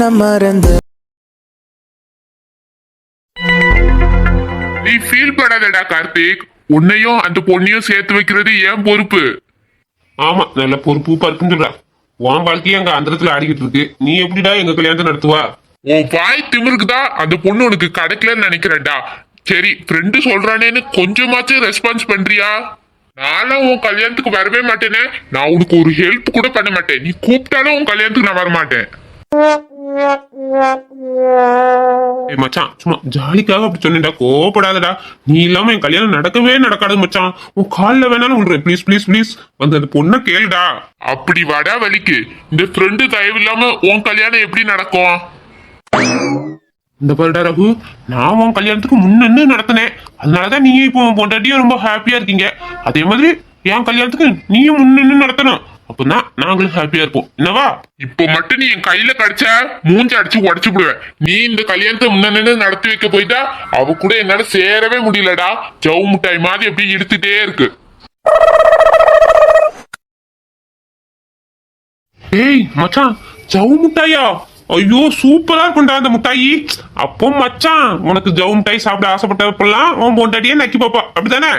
என்ன மறந்து நீ ஃபீல் பண்ணாதடா கார்த்திக். உன்னையும் அந்த பொண்ணையும் சேர்த்து வைக்கிறது ஏன் பொறுப்பு? ஆமா நல்ல பொறுப்பு பருப்புன்னு உன் வாழ்க்கையே அங்க அந்தரத்துல ஆடிக்கிட்டு இருக்கு. நீ எப்படிடா எங்க கல்யாணத்தை நடத்துவா? உன் வாய் திமிருக்குதா? அந்த பொண்ணு உனக்கு கிடைக்கலன்னு நினைக்கிறேன்டா. சரி ஃப்ரெண்டு சொல்றானேன்னு கொஞ்சமாச்சும் ரெஸ்பான்ஸ் பண்றியா? நானும் உன் கல்யாணத்துக்கு வரவே மாட்டேனே. நான் உனக்கு ஒரு ஹெல்ப் கூட பண்ண மாட்டேன். நீ கூப்பிட்டாலும் உன் கல்யாணத்துக்கு நான் வர மாட்டேன் ஏய் மச்சான் சும்மா ஜாலிக்காக அப்படி சொன்னேன்டா. கோபப்படாதடா நீ இல்லாம என் கல்யாணம் நடக்கவே நடக்காது மச்சான். உன் காலில் வேணாலும் விடுறேன். ப்ளீஸ் ப்ளீஸ் ப்ளீஸ் வந்து அந்த பொண்ணை கேளுடா. அப்படி வாடா வலிக்கு. இந்த ஃப்ரெண்டு தயவு இல்லாம உன் கல்யாணம் எப்படி நடக்கும்? இந்த பாருடா ரகு. நான் உன் கல்யாணத்துக்கு முன்னன்னு நடத்தினேன். அதனாலதான் நீயும் இப்போ உன் பொண்டாட்டியும் ரொம்ப ஹாப்பியா இருக்கீங்க. அதே மாதிரி என் கல்யாணத்துக்கு நீயும் முன்னன்னு நடத்தணும். அப்பதான் நாங்களும் ஹாப்பியா இருப்போம். என்னவா? இப்போ மட்டும் நீ என் கையில கடிச்ச மூஞ்சி அடிச்சு உடச்சு விடுவேன். நீ இந்த கல்யாணத்தை முன்ன நடத்தி வைக்க போயிட்டா அவ கூட என்னால சேரவே முடியலடா. ஜவு மிட்டாய் மாதிரி அப்படியே எடுத்துட்டே இருக்கு. ஏய் மச்சான் ஜவு முட்டாயா? ஐயோ சூப்பரா இருக்கும்டா அந்த முட்டாயி. அப்போ மச்சான் உனக்கு ஜவு மிட்டாய் சாப்பிட ஆசைப்பட்டப்பெல்லாம் உன் பொண்டாட்டியே நக்கி பாப்பா. அப்படிதானே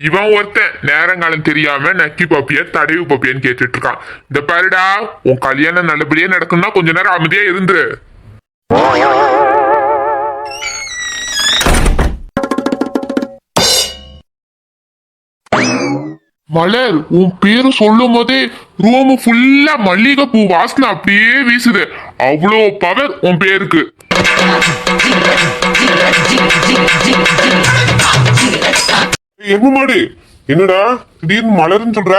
இவன் ஒருத்தன். நேரங்காலம் தெரியாம நக்கி பாப்பியா தடவி பாப்பியான்னு கேட்டுட்டு இருக்கான் இந்த பாருடா உன் கல்யாணம் நல்லபடியா நடக்கணும்னா கொஞ்ச நேரம் அமைதியா இருந்துரு மலர் உன் பேரு சொல்லும் போதே ரூம் ஃபுல்லா மல்லிகை பூ வாசனை அப்படியே வீசுது. அவ்வளோ பவர் உன் பேருக்கு. எங்க மாடு என்னடா திடீர்னு மலருன்னு சொல்ற?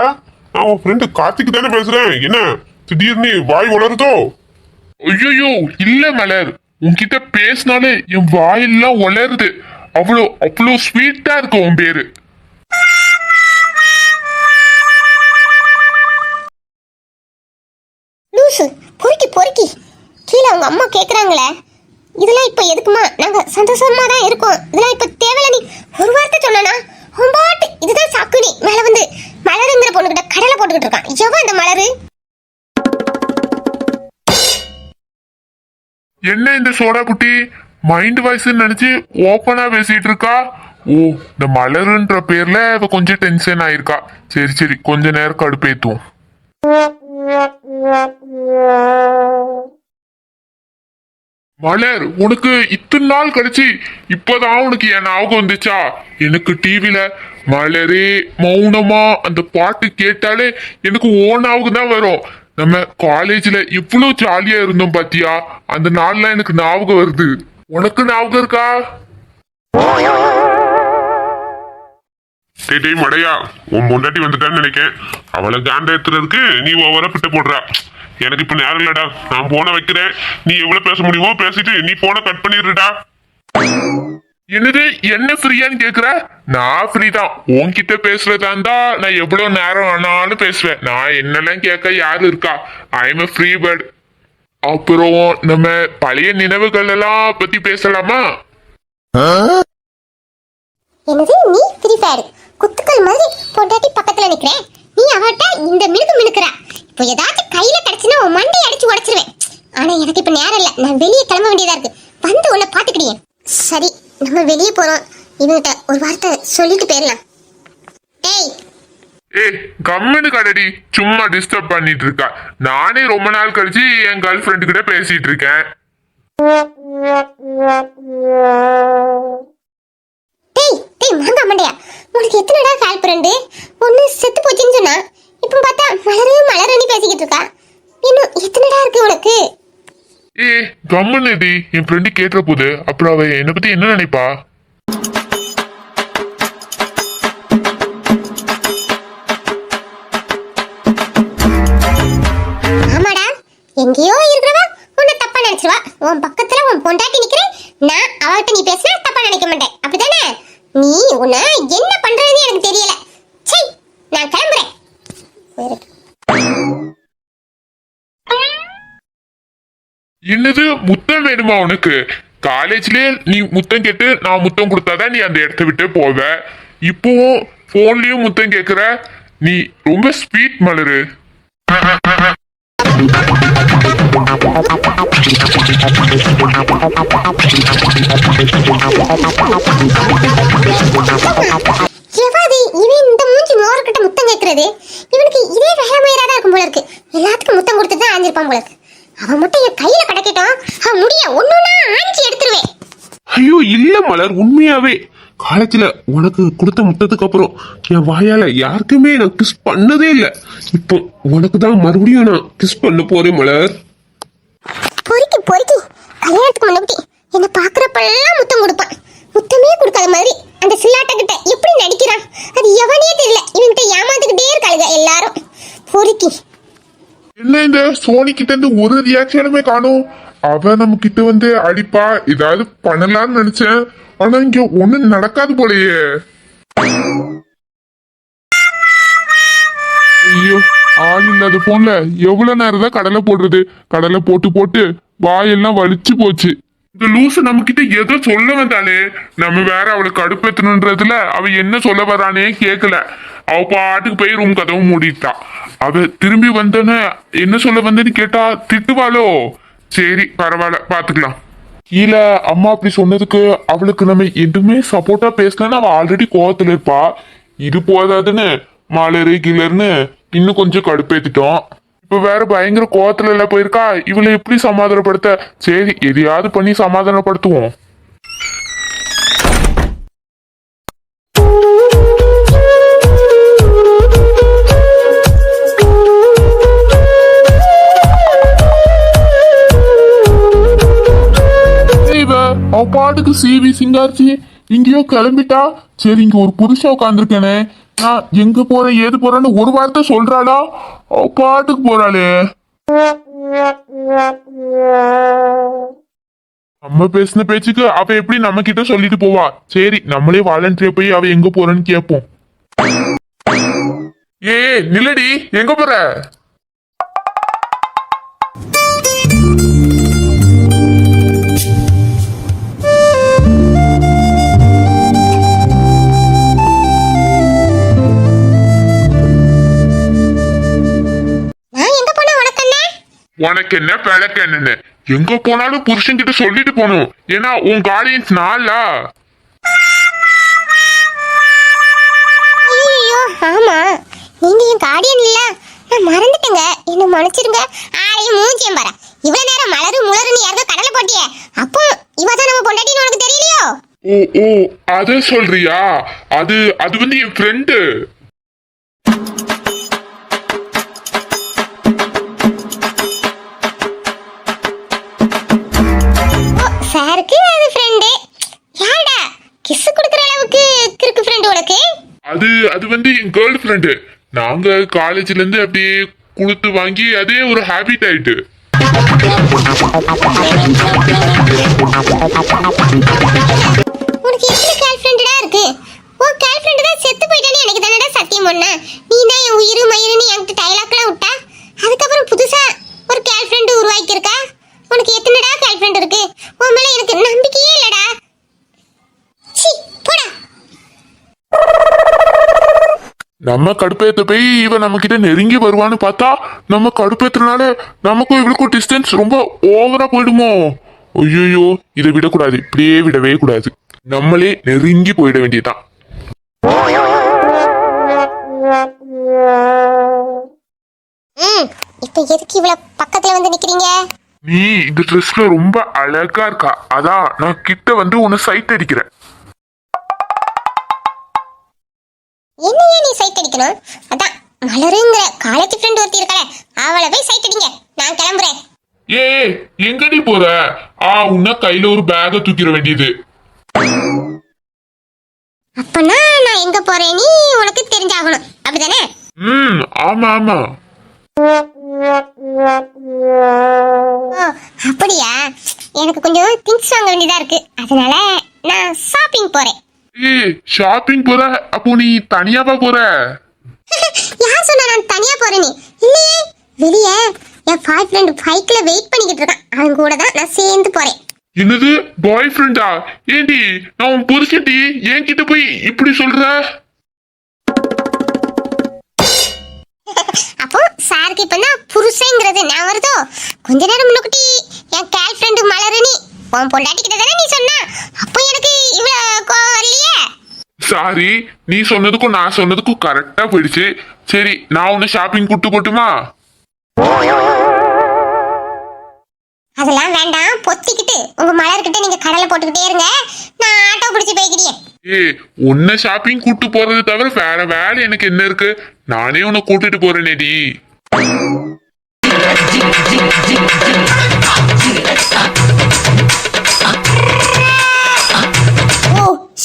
நான் உன் ஃப்ரெண்டு கார்த்திக் தானே பேசுறேன். என்ன? திடீர்னு வாய் வளருதோ ஐயோ இல்ல மலர். உன்கிட்ட பேசினாலே என் வாயெல்லாம் உளருது. அவ்வளோ அவ்வளோ ஸ்வீட்டா இருக்கு உன் பேரு. லூசு பொறுக்கி பொறுக்கி. கீழே அவங்க அம்மா கேக்குறாங்களே. இதெல்லாம் இப்ப எதுக்குமா? நாங்க சந்தோஷமா தான் இருக்கோம். இதெல்லாம் என்ன சோடா குட்டி மைண்ட் வாய்ஸ் நினைச்சு ஓப்பனா பேசிட்டு இருக்கா? ஓ இந்த மலருன்ற பேர்ல இவ கொஞ்சம் டென்ஷன் ஆயிருக்கா. சரி சரி கொஞ்ச நேரம் கடுப்பேத்துவோம். மலர் உனக்கு இத்தனை நாள் கழிச்சு இப்பதான் உனக்கு என் ஞாபகம் வந்துச்சா? எனக்கு டிவில மலரே மௌனமா அந்த பாட்டு கேட்டாலே எனக்கு ஓ ஞாபகம் தான் வரும். நம்ம காலேஜ்ல இவ்வளவு ஜாலியா இருந்தோம் பாத்தியா? அந்த நாள்லாம் எனக்கு ஞாபகம் வருது. உனக்கு ஞாபகம் இருக்கா? டேய் டேய் மடையா உன் முன்னாடி வந்துட்டான்னு நினைக்கேன். அவளை காண்ட ஏத்துறதுக்கு நீ ஓவரா பிட்ட போடுற. எனக்கு இப்ப நேரம் இல்லடா. நான் போன வைக்கிறேன். நீ எவ்வளவு பேச முடியுமோ பேசிட்டு நீ போன கட் பண்ணிடுடா என்னது என்ன ஃப்ரீயான்னு கேக்குற? நான் ஃப்ரீ தான் உன்கிட்ட பேசுறதா இருந்தா நான் எவ்வளவு நேரம் வேணாலும் பேசுவேன். நான் என்னெல்லாம் கேட்க யாரு இருக்கா? ஐ எம் ஃப்ரீ பேர்ட் அப்புறம் நம்ம பழைய நினைவுகள் எல்லாம் பத்தி பேசலாமா? என்னது நீ ஃப்ரீ ஃபயர் குத்துக்கள் மாதிரி பொண்டாட்டி பக்கத்துல நிக்கிறேன். நீ அவட்ட இந்த மினுக்கு மினுக்குற. இப்போ ஏதாச்சும் கையில கிடைச்சுனா உன் மண்டையை அடிச்சு உடைச்சிருவேன். ஆனா எனக்கு இப்ப நேரம் இல்ல. நான் வெளியே கிளம்ப வேண்டியதா இருக்கு. வந்து உன்னை பாத்துக்கிடியே சரி. நம்ம வெளியே போறோம் இவங்கிட்ட ஒரு வார்த்தை சொல்லிட்டு போயிடலாம் ஏய் ஏய் கம்முனு கடடி சும்மா டிஸ்டர்ப் பண்ணிட்டு இருக்கா. நானே ரொம்ப நாள் கழிச்சு என் கேர்ள் ஃப்ரெண்டு கிட்ட பேசிட்டு இருக்கேன். டேய் டேய் மாங்கா மண்டையா. உனக்கு எத்தனைடா கால் ஃப்ரெண்டு ஒன்று செத்து போச்சுன்னு சொன்னா இப்போ பார்த்தா மலரு மலருன்னு பேசிக்கிட்டு இருக்கா. இன்னும் எத்தனைடா இருக்கு உனக்கு? ஏய் கம்மனடி என் ஃப்ரெண்டு கேட்டுற போது அப்புறம் அவ என்னை பத்தி என்ன நினைப்பா? ஆமாடா. எங்கேயோ இருக்கிறவ உன்னை தப்பா நினைச்சிருவா. உன் பக்கத்துல உன் பொண்டாட்டி நிக்கிறேன். நான் அவள்கிட்ட நீ பேசினா தப்பா நினைக்க மாட்டேன் அப்படிதானே நீ உன்னை என்ன பண்றதுன்னு எனக்கு தெரியல சை நான் கிளம்புறேன் போயிரு. என்னது முத்தம் வேணுமா உனக்கு? காலேஜ்லயே நீ முத்தம் கேட்டு நான் முத்தம் கொடுத்தாதான் நீ அந்த இடத்த விட்டு போவ. இப்போவும் போன்லயும் முத்தம் கேக்குற. நீ ரொம்ப ஸ்வீட் மலரு. முத்தம் கேட்கறது இவனுக்கு இதே வேலை மயிரா இருக்கும் போல இருக்கு. எல்லாத்துக்கும் முத்தம் கொடுத்துட்டு தான் ஆஞ்சிருப்பான் போல இருக்கு. அவன் மட்டும் என் கையில கிடைக்கட்டும் முடிய ஒன்னொன்னா ஆஞ்சி எடுத்துருவேன். ஐயோ இல்ல மலர் உண்மையாவே. காலேஜ்ல உனக்கு கொடுத்த முத்தத்துக்கு அப்புறம் என் வாயால யாருக்குமே நான் கிஸ் பண்ணதே இல்ல. இப்போ உனக்கு தான் மறுபடியும் நான் கிஸ் பண்ண போறேன் மலர். பொறுக்கி பொறுக்கி. கல்யாணத்துக்கு முன்னாடி என்ன பாக்குறப்பெல்லாம் முத்தம் கொடுப்பான். முத்தமே கொடுக்காத மாதிரி அந்த சில்லாட்ட கிட்ட எப்படி நடிக்கிறான்? அது எவனே தெரியல. இவன்கிட்ட ஏமாந்துக்கிட்டே இருக்காளுங்க எல்லாரும். பொறுக்கி. இல்ல இந்த சோனி கிட்ட இருந்து ஒரு ரியாக்ஷனுமே காணும். அவ நம்ம கிட்ட வந்து அடிப்பா ஏதாவது பண்ணலாம்னு நினைச்சேன். ஆனா இங்க ஒண்ணும் நடக்காது போலயே. ஐயோ ஆள் இல்லாத போன்ல எவ்வளவு நேரம் தான் கடலை போடுறது? கடலை போட்டு போட்டு வாயெல்லாம் வலிச்சு போச்சு. இந்த லூசு நம்ம கிட்ட ஏதோ சொல்ல வந்தாலே நம்ம வேற அவளுக்கு கடுப்பேத்தணுன்றதுல அவ என்ன சொல்ல வரானே கேட்கல அவ பாட்டுக்கு போய் ரூம் கதவும் மூடிட்டா. அவ திரும்பி வந்தோன்னே என்ன சொல்ல வந்தேன்னு கேட்டா திட்டுவாளோ? சரி பரவாயில்ல பாத்துக்கலாம். கீழே அம்மா அப்படி சொன்னதுக்கு அவளுக்கு நம்ம எதுவுமே சப்போர்ட்டா பேசலன்னா அவ ஆல்ரெடி கோவத்துல இருப்பா. இது போதாதுன்னு மலரு கிளர்னு இன்னும் கொஞ்சம் கடுப்பேத்திட்டோம். இப்ப வேற பயங்கர கோவத்துல எல்லாம் போயிருக்கா. இவளை எப்படி சமாதானப்படுத்த? சரி எதையாவது பண்ணி சமாதானப்படுத்துவோம். அவ பாட்டுக்கு சிவி சிங்காரிச்சி இங்கேயோ கிளம்பிட்டா சரி இங்க ஒரு புதுசா உட்காந்துருக்கேனே நான் எங்க போறேன் ஏது போறேன்னு ஒரு வார்த்தை சொல்றாளா? அவ பாட்டுக்கு போறாளே. நம்ம பேசின பேச்சுக்கு அவ எப்படி நம்ம கிட்ட சொல்லிட்டு போவா? சரி நம்மளே வாலண்டியர் போய் அவ எங்க போறேன்னு கேட்போம் ஏ நில்லடி எங்க போற? உனக்கு என்ன பிழக்க என்னன்னு எங்க போனாலும் புருஷன் கிட்ட சொல்லிட்டு போகணும் ஏன்னா உன் கார்டியன்ஸ் நாளா? ஆமா. நீங்க என் கார்டியன் இல்ல. நான் மறந்துட்டேங்க. என்ன மன்னிச்சிருங்க. ஆளையும் மூஞ்சியம் பாரு. இவ்வளவு நேரம் மலரு முளருன்னு யாருக்கோ கடலை போட்டியே. அப்போ இவ தான் நம்ம பொண்டாட்டின்னு உனக்கு தெரியலையோ? ஓ ஓ அத சொல்றியா? அது அது வந்து என் ஃப்ரெண்டு கிஸ் கொடுக்குற அளவுக்கு கிறுக்கு ஃப்ரெண்டு உனக்கு? அது அது வந்து என் கேர்ள் ஃப்ரெண்டு நாங்க காலேஜ்ல இருந்து அப்படியே கொடுத்து வாங்கி அதே ஒரு ஹேபிட் ஆயிட்டு. உனக்கு எத்தனை கேர்ள் ஃப்ரெண்டுடா இருக்கு? உன் கேர்ள் ஃப்ரெண்டு தான் செத்து போயிட்டானே எனக்கு தானடா சத்தியம் பண்ண? நம்ம கடுப்பேத்த போய் இவன் நம்ம கிட்ட நெருங்கி வருவான்னு பார்த்தா நம்ம கடுப்பேத்துறனால நமக்கும் இவளுக்கும் டிஸ்டன்ஸ் ரொம்ப ஓவரா போயிடுமோ? ஐயோ இதை விடக்கூடாது. இப்படியே விடவே கூடாது. நம்மளே நெருங்கி போயிட வேண்டியதுதான். இப்போ எதுக்கு இவ்வளவு பக்கத்துல வந்து நிக்கிறீங்க? நீ இந்த ட்ரெஸ்ல ரொம்ப அழகா இருக்கா. அதான் நான் கிட்ட வந்து உன்னை சைட் அடிக்கிறேன். நீ அடிக்கணும் அதான் மலருங்கிற காலேஜ் ஃப்ரெண்ட் ஒருத்தி இருக்கல அவளை போய் சைட் அடிங்க. நான் கிளம்புறேன். ஏ எங்கடி போற? ஆ உன்ன கையில ஒரு பேக தூக்கிட வேண்டியது. அப்பனா நான் எங்க போறேன்னு உனக்கு தெரிஞ்சாகணும். அப்படிதானே? ம் ஆமா ஆமா. ஓ அப்படியா? எனக்கு கொஞ்சம் திங்ஸ் வாங்க வேண்டியதா இருக்கு. அதனால நான் ஷாப்பிங் போறேன். ஏ ஷாப்பிங் போற? அப்போ நீ தனியாவா போற? யார் சொன்னா நான் தனியா போறேன்னு? இல்லையே. வெளியே என் பாய் ஃப்ரெண்ட் பைக்ல வெயிட் பண்ணிக்கிட்டு இருக்கான். அவன் கூட தான் நான் சேர்ந்து போறேன். என்னது? பாய் ஃப்ரெண்டா ஏண்டி நான் உன் புருஷன்டி. என்கிட்ட போய் இப்படி சொல்ற? அப்போ சாருக்கு இப்ப நான் புருஷங்கிறது நான் வருதோ? கொஞ்ச நேரம் முன்னுக்குட்டி என் கேர்ள் ஃப்ரெண்டு மலரணி உன் பொண்டாட்டி கிட்ட தானே நீ சொன்ன? அப்போ எனக்கு இவ்வளவு கோவம் வரலையே? சாரி நீ சொன்னதுக்கும் நான் சொன்னதுக்கும் கரெக்டா போயிடுச்சு. சரி நான் உன்னை ஷாப்பிங் கூட்டு போட்டுமா? அதெல்லாம் வேண்டாம் பொத்திக்கிட்டு. உங்க மலர்கிட்ட நீங்க கடலை போட்டுக்கிட்டே இருங்க. நான் ஆட்டோ பிடிச்சி போய்க்கிறேன். ஏ உன்னை ஷாப்பிங் கூட்டு போறது தவிர வேற வேலை எனக்கு என்ன இருக்கு? நானே உன்னை கூட்டிட்டு போறேனேடி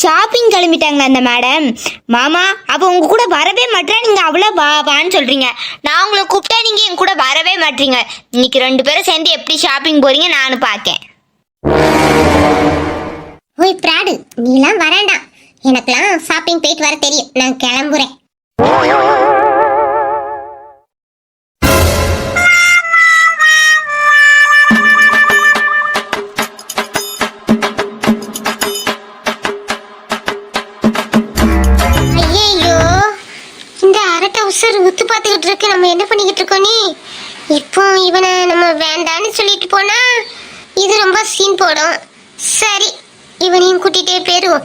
ஷாப்பிங் கிளம்பிட்டாங்க அந்த மேடம் மாமா அப்போ உங்க கூட வரவே மாட்டேன் நீங்க அவ்வளோ வா வான்னு சொல்றீங்க. நான் உங்களை கூப்பிட்டா நீங்க என் கூட வரவே மாட்டீங்க. இன்னைக்கு ரெண்டு பேரும் சேர்ந்து எப்படி ஷாப்பிங் போறீங்க நானும் பார்க்கேன். ஓய் பிராடு நீலாம் வரேண்டாம். எனக்கெல்லாம் ஷாப்பிங் போயிட்டு வர தெரியும். நான் கிளம்புறேன். நம்ம என்ன பண்ணிக்கிட்டு இருக்கோம் நீ? இப்போ இவனை நம்ம வேண்டான்னு சொல்லிட்டு போனா? இது ரொம்ப சீன் போடும். சரி இவனையும் கூட்டிகிட்டே போயிடுவோம்.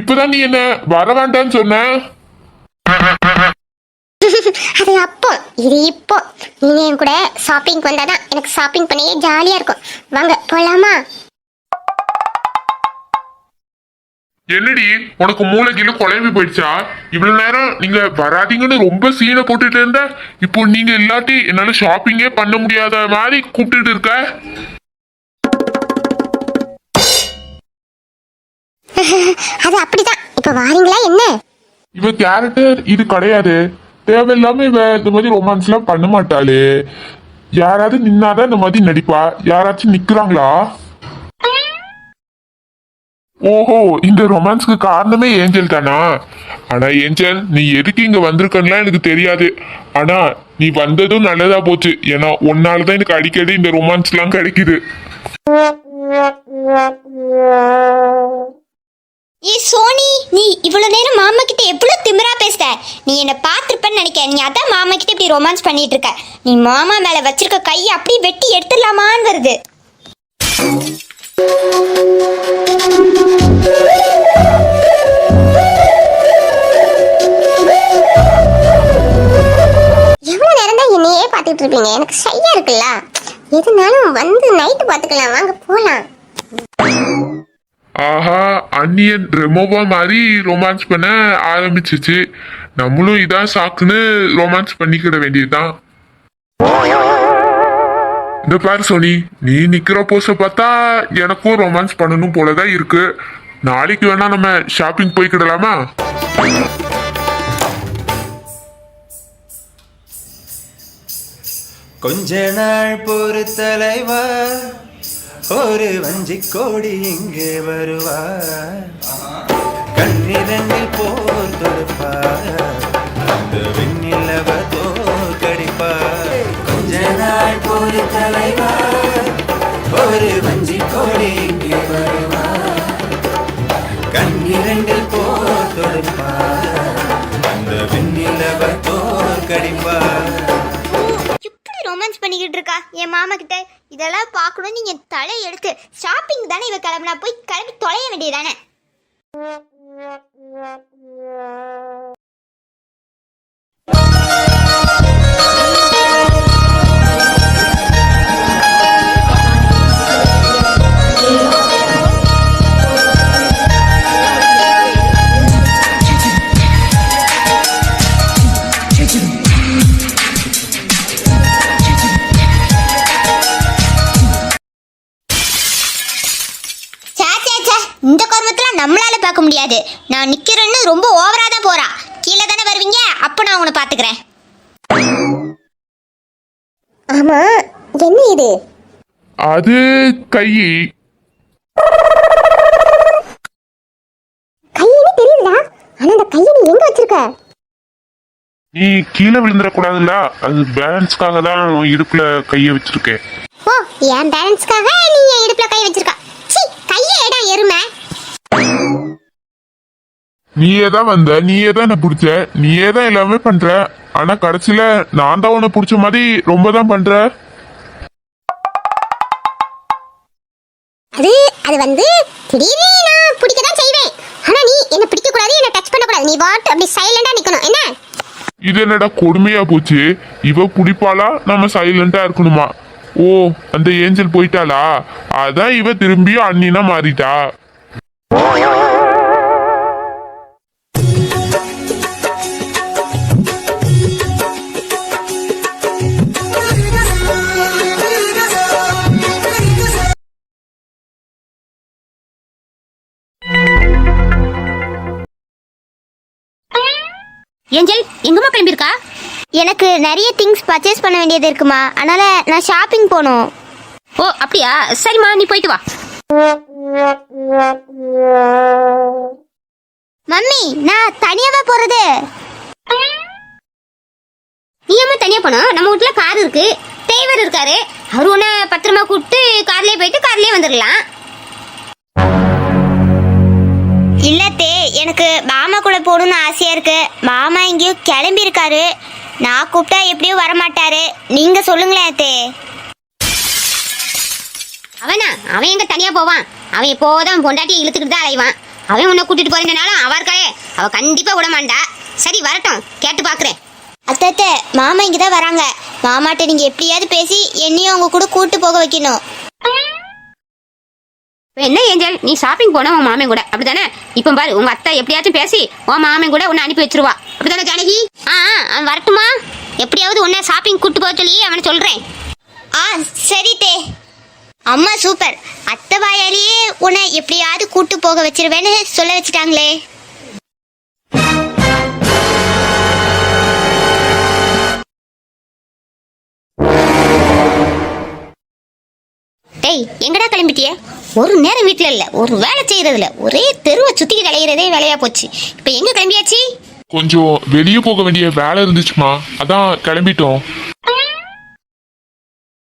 இப்பதான் நீ என்ன வர வேண்டான்னு சொன்ன? அது அப்போ இது இப்போ. நீங்க என் கூட ஷாப்பிங் வந்தாதான் எனக்கு ஷாப்பிங் பண்ணியே ஜாலியா இருக்கும். வாங்க போலாமா? என்னடி உனக்கு மூளைக்கில குழம்பி போயிடுச்சா? இவ்வளவு நேரம் நீங்க வராதீங்கன்னு ரொம்ப சீனை போட்டுட்டு இருந்த. இப்போ நீங்க இல்லாட்டி என்னால ஷாப்பிங்கே பண்ண முடியாத மாதிரி கூப்பிட்டுட்டு இருக்க. அது அப்படிதான். இப்ப வாரீங்களா என்ன? இவ கேரக்டர் இது கிடையாது. தேவையில்லாம இவ இந்த மாதிரி ரொமான்ஸ் எல்லாம் பண்ண மாட்டாளே. யாராவது நின்னாதான் இந்த மாதிரி நடிப்பா? யாராச்சும் நிக்கிறாங்களா? ஓஹோ இந்த ரொமான்ஸ்க்கு காரணமே ஏஞ்சல் தானா? ஆனா ஏஞ்சல் நீ எதுக்கு இங்க வந்திருக்கன்னுலாம் எனக்கு தெரியாது. ஆனா நீ வந்ததும் நல்லதா போச்சு. ஏன்னா உன்னாலதான் எனக்கு அடிக்கடி இந்த ரொமான்ஸ் எல்லாம் கிடைக்குது. ஏ சோனி நீ இவ்வளோ நேரம் மாமா கிட்ட எவ்வளோ திமிரா பேசுற? நீ என்ன பார்த்துருப்பேன்னு நினைக்க நீ அதான் மாமா கிட்ட இப்படி ரொமான்ஸ் பண்ணிட்டு இருக்க. நீ மாமா மேல வச்சிருக்க கையை அப்படியே வெட்டி எடுத்துடலாமான்னு வருது. எவ்வளோ நேரம் தான் என்னையே பார்த்துட்டு இருப்பீங்க? எனக்கு சரியா இருக்குல்ல. எதுனாலும் வந்து நைட்டு பார்த்துக்கலாம். வாங்க போலாம். ஆஹா அன்னியன் ரெமோவா மாதிரி ரொமான்ஸ் பண்ண ஆரம்பிச்சிச்சு. நம்மளும் இதான் சாக்குன்னு ரொமான்ஸ் பண்ணிக்கிட வேண்டியதுதான். இந்த பாரு சோனி நீ நிக்கிற போஸை பார்த்தா எனக்கும் ரொமான்ஸ் பண்ணணும் போலதான் இருக்கு. நாளைக்கு வேணா நம்ம ஷாப்பிங் போய்க்கிடலாமா? கொஞ்ச நாள் பொறு ஒரு வஞ்சி கோடி இங்கே வருவார். கண்ணிரண்டில் போர் தொடுப்பார். அந்த விண்ணிலவ தோற்கடிப்பார் கொஞ்ச நாள் போர் தலைவார். ஒரு வஞ்சி கோடி இங்கே வருவார். கண்ணிரண்டில் போர் தொடுப்பார். அந்த விண்ணிலவ தோற்கடிப்பார் ரொமான்ஸ் பண்ணிக்கிட்டு இருக்கா? என் மாமா கிட்ட இதெல்லாம் பார்க்கணும் நீங்க தலை எடுத்து ஷாப்பிங் தானே இவ கிளம்புனா போய் கிளம்பி தொலைய வேண்டியதானே நம்மளால பார்க்க முடியாது. நான் நிக்கிறேன்னு ரொம்ப ஓவரா தான் போறா. கீழே தானே வருவீங்க? அப்ப நான் உன்னை பாத்துக்கிறேன். ஆமா என்ன இது? அது கை. கையினே தெரியலடா. ஆனா அந்த கையை நீ எங்க வச்சிருக்க? நீ கீழே விழுந்துடக்கூடாதுல்ல? அது பேலன்ஸ்க்காக தான் இடுப்புல கையை வச்சிருக்கேன். ஓ என் பேரண்ட்ஸ்க்காக நீ என் இடுப்புல கை வச்சிருக்க. சீ கையை ஏடா எருமை. நீயே தான் வந்த நீயே தான் என்ன பிடிச்ச நீயே தான் எல்லாமே பண்ற. ஆனா கடைசியில நான் தான் உன்னை பிடிச்ச மாதிரி ரொம்ப தான் பண்ற. அது அது வந்து திடீர்னு நான் பிடிக்க தான் செய்வேன். ஆனா நீ என்ன பிடிக்க கூடாது என்ன டச் பண்ண கூடாது நீ வாட் அப்படி சைலண்டா நிக்கணும். என்ன? இது என்னடா கொடுமையா போச்சு? இவ பிடிப்பாளா? நம்ம சைலண்டா இருக்கணுமா? ஓ அந்த ஏஞ்சல் போயிட்டாளா? அதான் இவ திரும்பியும் அண்ணினா மாறிட்டா. ஏஞ்சல் எங்கம்மா கிளம்பியிருக்கா? எனக்கு நிறைய திங்ஸ் பர்ச்சேஸ் பண்ண வேண்டியது இருக்குமா? அதனால நான் ஷாப்பிங் போகணும். ஓ அப்படியா? சரிம்மா நீ போயிட்டு வா. மம்மி நான் தனியாவா போறது? நீ ஏம்மா தனியா போனோம்? நம்ம வீட்ல கார் இருக்கு. டிரைவர் இருக்காரு. அவர் உன்னை பத்திரமா கூப்பிட்டு கார்லயே போயிட்டு கார்லயே வந்துடலாம். போகணும்னு ஆசையா இருக்கு. மாமா எங்கேயோ கிளம்பி இருக்காரு நான் கூப்பிட்டா எப்படியும் வரமாட்டாரு. நீங்க சொல்லுங்களேன் அத்தே. அவனா? அவன் எங்க தனியா போவான்? அவன் எப்போதும் பொண்டாட்டி இழுத்துக்கிட்டு தான் அலைவான். அவன் உன்னை கூட்டிட்டு போறதுனால அவ இருக்காளே. அவ கண்டிப்பா விட மாட்டா. சரி வரட்டும். கேட்டு பாக்குறேன். அத்தத்தை மாமா இங்க தான் வராங்க. மாமாட்ட நீங்க எப்படியாவது பேசி என்னையும் உங்க கூட கூட்டு போக வைக்கணும். என்ன ஏஞ்சல்? நீ ஷாப்பிங் போன உன் மாமன் கூட. அப்படித்தானே? இப்ப பாரு உங்க அத்தை எப்படியாச்சும் பேசி உன் மாமன் கூட உன்னை அனுப்பி வச்சிருவா. அப்படித்தானே ஜானகி? ஆ ஆ, அவன் வரட்டுமா? எப்படியாவது உன்னை ஷாப்பிங் கூட்டு போக சொல்லி அவனை சொல்றேன். ஆ சரி தே. அம்மா சூப்பர். அத்தை வாயாலேயே உன்னை எப்படியாவது கூட்டு போக வச்சிருவேன்னு சொல்ல வச்சுட்டாங்களே. டேய் எங்கடா கிளம்பிட்டியே? ஒரு நேரம் வீட்ல இல்ல ஒரு வேலை செய்யறதுல. ஒரே தெருவை சுத்திக்கிட்டு அலையிறதே வேலையா போச்சு. இப்ப எங்க கிளம்பியாச்சு? கொஞ்சம் வெளியே போக வேண்டிய வேலை இருந்துச்சுமா. அதான் கிளம்பிட்டோம்.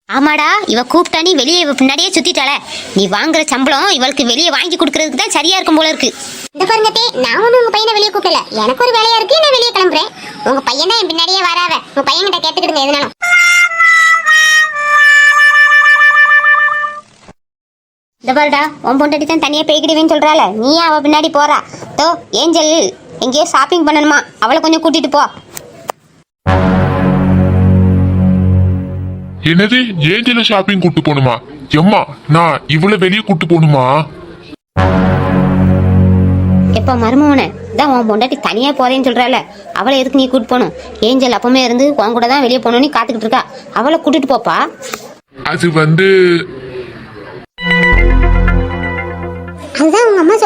ஆமாடா இவ கூப்பிட்டா நீ வெளியே இவ பின்னாடியே சுத்திட்டாள நீ வாங்குற சம்பளம் இவளுக்கு வெளியே வாங்கி கொடுக்கறதுக்கு தான் சரியா இருக்கும் போல இருக்கு. இந்த பாருங்க தே நான் ஒன்றும் உங்க பையனை வெளியே கூப்பிடல. எனக்கு ஒரு வேலையா இருக்கு நான் வெளியே கிளம்புறேன். உங்க பையன் தான் என் பின்னாடியே வராவ உங்க பையன் கிட்ட கேட்டுக்கிடுங்க எதுனாலும். பாருடா உன் பொண்டாட்டி தான் தனியா போய்க்கிடுவேன்னு சொல்றாள. நீ அவ பின்னாடி போறா. தோ ஏஞ்சல் எங்கேயோ ஷாப்பிங் பண்ணணுமா? அவளை கொஞ்சம் கூட்டிட்டு போ. என்னது? ஏஞ்சல ஷாப்பிங் கூட்டு போகணுமா? எம்மா நான் இவ்வளவு வெளியே கூட்டு போகணுமா? எப்ப மருமவனே தான் உன் பொண்டாட்டி தனியா போறேன்னு சொல்றால அவளை எதுக்கு நீ கூட்டு போகணும்? ஏஞ்சல் அப்பவுமே இருந்து உன் கூட தான் வெளியே போகணும்னு காத்துக்கிட்டு இருக்கா. அவளை கூட்டிட்டு போப்பா. அது வந்து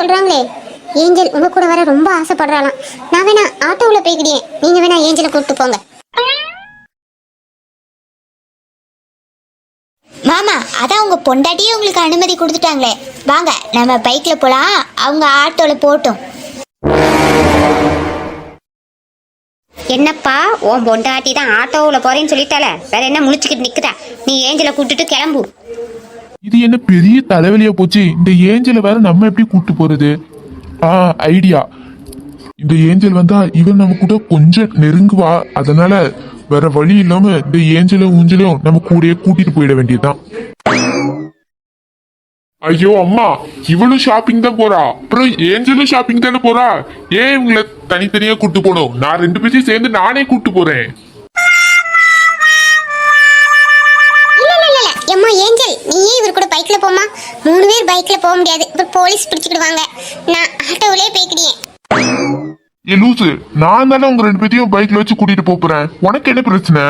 சொல்றாங்களே. ஏஞ்சல் உங்க கூட வர ரொம்ப ஆசைப்படுறாளாம். நான் வேணா ஆட்டோவுல போய்க்கிட்டேன் நீங்க வேணா ஏஞ்சலை கூப்பிட்டு போங்க. மாமா அதான் உங்க பொண்டாட்டியே உங்களுக்கு அனுமதி கொடுத்துட்டாங்களே. வாங்க நம்ம பைக்ல போலாம். அவங்க ஆட்டோல போட்டும் என்னப்பா உன் பொண்டாட்டி தான் ஆட்டோவில் போறேன்னு சொல்லிட்டால வேற என்ன முழிச்சுக்கிட்டு நிக்கிறா நீ ஏஞ்சலை கூட்டிட்டு கிளம்பு. இது என்ன பெரிய தலைவலியா போச்சு? இந்த ஏஞ்சலை வேற நம்ம எப்படி கூட்டு போறது? ஆ ஐடியா. இந்த ஏஞ்சல் வந்தா இவன் நம்ம கூட கொஞ்சம் நெருங்குவா. அதனால வேற வழி இல்லாம இந்த ஏஞ்சலும் ஊஞ்சலும் நம்ம கூடயே கூட்டிட்டு போயிட வேண்டியதுதான். ஐயோ அம்மா இவளும் ஷாப்பிங் தான் போறா. அப்புறம் ஏஞ்சலும் ஷாப்பிங் தானே போறா? ஏன் இவங்களை தனித்தனியா கூட்டு போகணும்? நான் ரெண்டு பேரையும் சேர்ந்து நானே கூட்டு போறேன். போமா? மூணு பேர் பைக்ல போக முடியாது. இப்ப போலீஸ் பிடிச்சிக்கிடுவாங்க. நான் ஆட்டோவிலே போய்க்கிடியேன் ஏ லூசு நான் தானே உங்க ரெண்டு பேத்தையும் பைக்ல வச்சு கூட்டிட்டு போறேன். உனக்கு என்ன பிரச்சனை?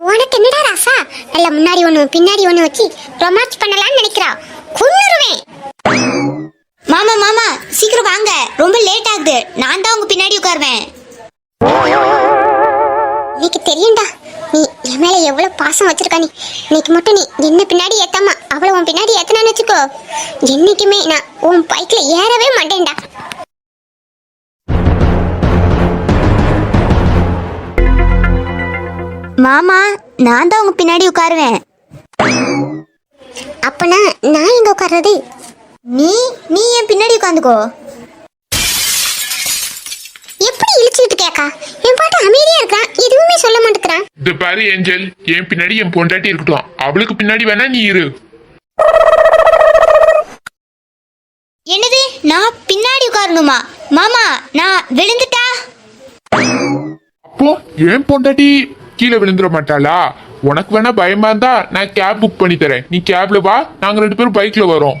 உனக்கு என்னடா ராசா? நல்ல முன்னாடி ஒண்ணு பின்னாடி ஒண்ணு வச்சு ரொமான்ஸ் பண்ணலாம்னு நினைக்கிறா. கொன்னுருவேன் மாமா மாமா சீக்கிரம் வாங்க. ரொம்ப லேட் ஆகுது. நான் தான் உங்க பின்னாடி உட்காருவேன். எனக்கு தெரியும்டா. நீ என் மேல எவ்வளவு பாசம் வச்சிருக்கா நீ? இன்னைக்கு மட்டும் நீ என்ன பின்னாடி ஏத்தாமா அவளை உன் பின்னாடி ஏத்தனான்னு வச்சுக்கோ. என்னைக்குமே நான் உன் பைக்ல ஏறவே மாட்டேன்டா. மாமா நான் தான் உங்க பின்னாடி உட்காருவேன். அப்பனா நான் எங்க உட்கார்றது? நீ நீ என் பின்னாடி உட்காந்துக்கோ. எப்படி இழிச்சுக்கிட்டு கேக்கா? என் பாட்டு அமைதியா இருக்கான் எதுவுமே சொல்ல மாட்டேங்கிறான். இந்த பாரு ஏஞ்சல். என் பின்னாடி என் பொண்டாட்டி இருக்கட்டும். அவளுக்கு பின்னாடி வேணா நீ இரு. என்னது? நான் பின்னாடி உட்காரணுமா? மாமா நான் விழுந்துட்டா? அப்போ என் பொண்டாட்டி கீழே விழுந்துட மாட்டாளா? உனக்கு வேணா பயமா இருந்தா நான் கேப் புக் பண்ணி தரேன். நீ கேப்ல வா. நாங்க ரெண்டு பேரும் பைக்ல வரோம்.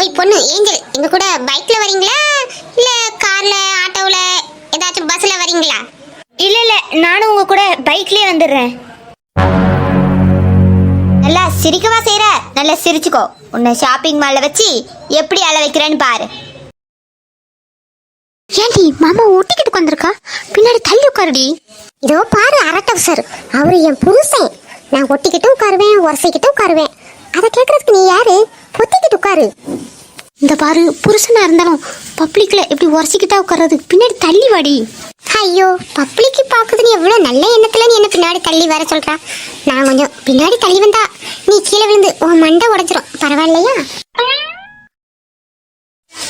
ஓய் பொண்ணு ஏஞ்சல் எங்க கூட பைக்ல வரீங்களா? இல்ல கார்ல ஆட்டோல ஏதாச்சும் பஸ்ல வரீங்களா? இல்ல இல்ல நானும் உங்க கூட பைக்லயே வந்துடுறேன். நல்லா சிரிக்கவா செய்யற நல்லா சிரிச்சுக்கோ. உன்னை ஷாப்பிங் மால்ல வச்சு எப்படி அழ வைக்கிறேன்னு பாரு. ஏண்டி மாமா ஒட்டிக்கிட்டு உட்காந்துருக்கா பின்னாடி தள்ளி உட்காருடி. இதோ பாரு அரட்டவ் சார் அவரு என் புருஷன். நான் ஒட்டிக்கிட்டும் உட்காருவேன் உரசிக்கிட்டும் உட்காருவேன். அதை கேட்கறதுக்கு நீ யாரு? ஒத்திக்கிட்டு உட்காரு. இந்த பாரு புருஷனா இருந்தாலும் பப்ளிக்ல இப்படி உரசிக்கிட்டா உட்கார்றது பின்னாடி தள்ளி வாடி. ஐயோ பப்ளிக்கு பார்க்குதுன்னு எவ்வளோ நல்ல எண்ணத்துல நீ என்ன பின்னாடி தள்ளி வர சொல்றா? நான் கொஞ்சம் பின்னாடி தள்ளி வந்தா நீ கீழே விழுந்து உன் மண்டை உடைச்சிரும் பரவாயில்லையா?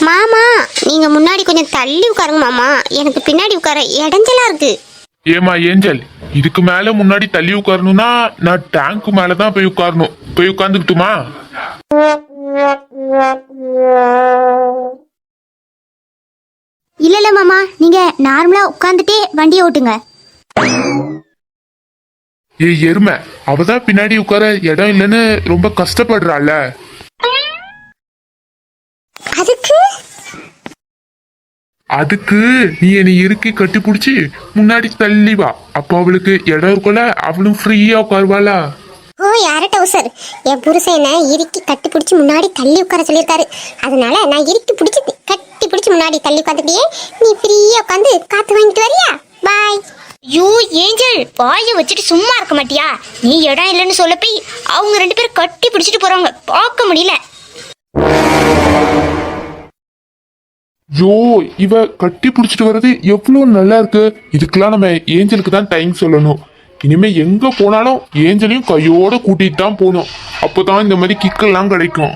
மாமா நீங்க முன்னாடி கொஞ்சம் தள்ளி உட்காருங்க மாமா. எனக்கு பின்னாடி உட்கார இடைஞ்சலா இருக்கு. ஏமா ஏஞ்சல் இதுக்கு மேல முன்னாடி தள்ளி உட்காரணும்னா நான் டேங்க் மேல தான் போய் உட்காரணும். போய் உட்காந்துக்கிட்டுமா இல்ல இல்ல மாமா. நீங்க நார்மலா உட்காந்துட்டே வண்டியை ஓட்டுங்க. ஏய் எருமை. அவதான் பின்னாடி உட்கார இடம் இல்லைன்னு ரொம்ப கஷ்டப்படுறாள் அதுக்கு? அதுக்கு நீ என்னை இறுக்கி கட்டி பிடிச்சி முன்னாடி தள்ளி வா. அப்போ அவளுக்கு இடம் இருக்கும்ல அவளும் ஃப்ரீயா உட்காருவாளா? ஓ யார டவுசர்? என் புருஷனை இறுக்கி கட்டி பிடிச்சி முன்னாடி தள்ளி உட்கார சொல்லியிருக்காரு. அதனால நான் இறுக்கி பிடிச்சி கட்டி பிடிச்சி முன்னாடி தள்ளி உட்காந்துட்டியே நீ ஃப்ரீயா உட்காந்து காத்து வாங்கிட்டு வரியா? பாய் யூ ஏஞ்சல் வாயை வச்சுட்டு சும்மா இருக்க மாட்டியா? நீ இடம் இல்லைன்னு சொல்ல போய் அவங்க ரெண்டு பேரும் கட்டி பிடிச்சிட்டு போறாங்க பார்க்க முடியல. யோ இவ கட்டி பிடிச்சிட்டு வர்றது எவ்வளவு நல்லா இருக்கு. இதுக்கெல்லாம் நம்ம ஏஞ்சலுக்கு தான் டைம் சொல்லணும். இனிமே எங்க போனாலும் ஏஞ்சலையும் கையோட கூட்டிட்டு தான் போகணும் அப்போதான் இந்த மாதிரி கிக்கெல்லாம் கிடைக்கும்